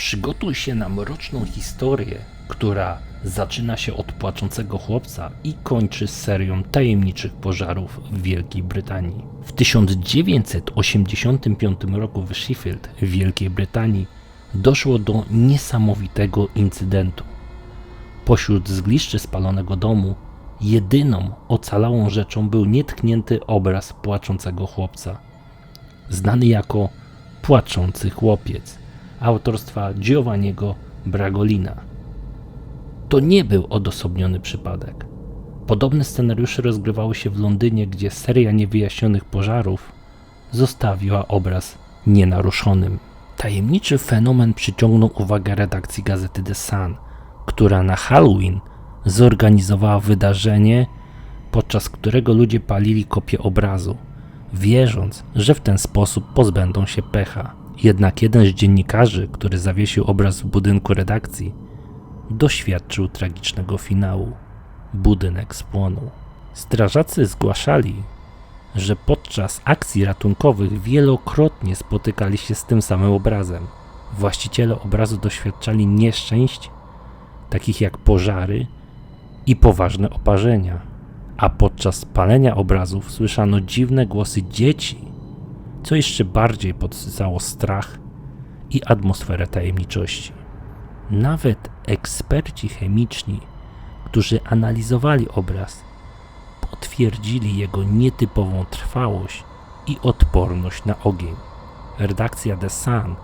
Przygotuj się na mroczną historię, która zaczyna się od płaczącego chłopca i kończy serią tajemniczych pożarów w Wielkiej Brytanii. W 1985 roku w Sheffield w Wielkiej Brytanii doszło do niesamowitego incydentu. Pośród zgliszczy spalonego domu jedyną ocalałą rzeczą był nietknięty obraz płaczącego chłopca, znany jako Płaczący Chłopiec autorstwa Giovanniego Bragolina. To nie był odosobniony przypadek. Podobne scenariusze rozgrywały się w Londynie, gdzie seria niewyjaśnionych pożarów zostawiła obraz nienaruszonym. Tajemniczy fenomen przyciągnął uwagę redakcji gazety The Sun, która na Halloween zorganizowała wydarzenie, podczas którego ludzie palili kopię obrazu, wierząc, że w ten sposób pozbędą się pecha. Jednak jeden z dziennikarzy, który zawiesił obraz w budynku redakcji, doświadczył tragicznego finału. Budynek spłonął. Strażacy zgłaszali, że podczas akcji ratunkowych wielokrotnie spotykali się z tym samym obrazem. Właściciele obrazu doświadczali nieszczęść, takich jak pożary i poważne oparzenia, a podczas palenia obrazów słyszano dziwne głosy dzieci, co jeszcze bardziej podsycało strach i atmosferę tajemniczości. Nawet eksperci chemiczni, którzy analizowali obraz, potwierdzili jego nietypową trwałość i odporność na ogień. Redakcja The Sun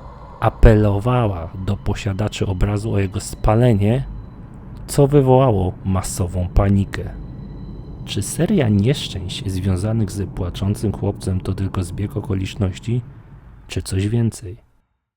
apelowała do posiadaczy obrazu o jego spalenie, co wywołało masową panikę. Czy seria nieszczęść związanych z płaczącym chłopcem to tylko zbieg okoliczności, czy coś więcej?